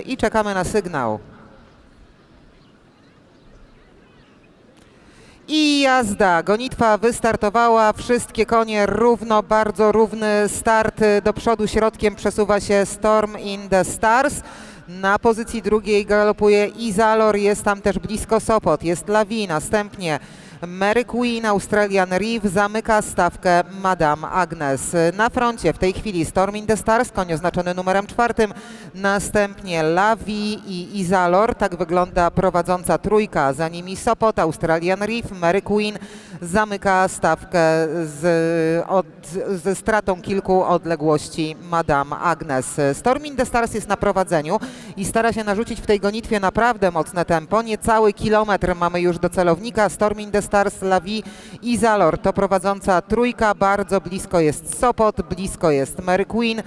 i czekamy na sygnał. I jazda. Gonitwa wystartowała. Wszystkie konie równo, bardzo równy start. Do przodu środkiem przesuwa się Storm in the Stars. Na pozycji drugiej galopuje Izalor, jest tam też blisko Sopot, jest Lavi, następnie Mary Queen, Australian Reef zamyka stawkę Madame Agnes. Na froncie w tej chwili Storm in the Stars, koń oznaczony numerem czwartym, następnie Lavi i Izalor, tak wygląda prowadząca trójka, za nimi Sopot, Australian Reef, Mary Queen zamyka stawkę z, od, ze stratą kilku odległości Madame Agnes. Storm in the Stars jest na prowadzeniu i stara się narzucić w tej gonitwie naprawdę mocne tempo. Niecały kilometr mamy już do celownika. Storm in the Stars, Lavi i Zalor to prowadząca trójka. Bardzo blisko jest Sopot, blisko jest Mary Queen.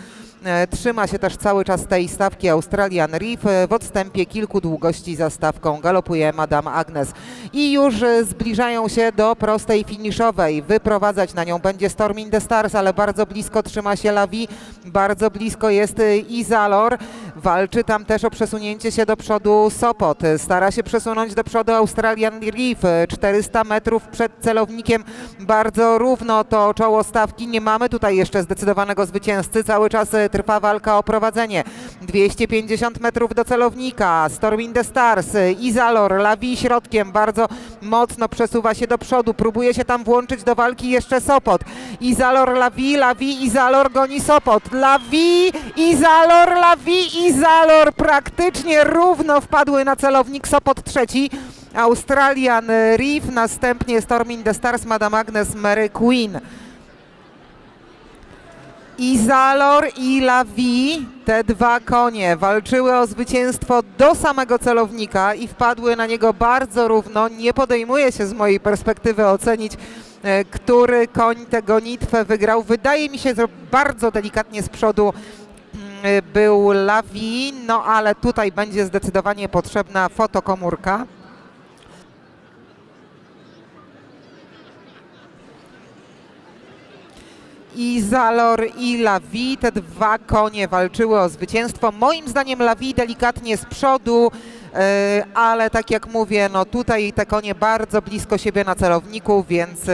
E, Trzyma się też cały czas tej stawki Australian Reef. E, W odstępie kilku długości za stawką galopuje Madame Agnes. I już e, zbliżają się do prostej finiszowej. Wyprowadzać na nią będzie Storm in the Stars, ale bardzo blisko trzyma się Lavi. Bardzo blisko jest Izalor. Walczy tam też o przesunięcie się do przodu Sopot. Stara się przesunąć do przodu Australian Reef. E, 400 metrów przed celownikiem. Bardzo równo to czoło stawki. Nie mamy tutaj jeszcze zdecydowanego zwycięzcy. Cały czas trwa walka o prowadzenie. 250 metrów do celownika. Storm in the Stars. Izalor, Lavi środkiem. Bardzo mocno przesuwa się do przodu. Próbuje się tam włączyć do walki jeszcze Sopot. Izalor, Lavi, Lavi, Izalor goni Sopot. Lavi, Izalor, Lavi, Izalor. Praktycznie równo wpadły na celownik Sopot trzeci. Australian Reef, następnie Storm in the Stars, Madame Agnes, Mary Queen. Izalor i Lavi, te dwa konie, walczyły o zwycięstwo do samego celownika i wpadły na niego bardzo równo. Nie podejmuje się z mojej perspektywy ocenić, e, który koń tę gonitwę wygrał. Wydaje mi się, że bardzo delikatnie z przodu mm, był Lavi, no ale tutaj będzie zdecydowanie potrzebna fotokomórka. I Zalor i Lavi, te dwa konie walczyły o zwycięstwo. Moim zdaniem Lavi delikatnie z przodu, e, ale tak jak mówię, no tutaj te konie bardzo blisko siebie na celowniku, więc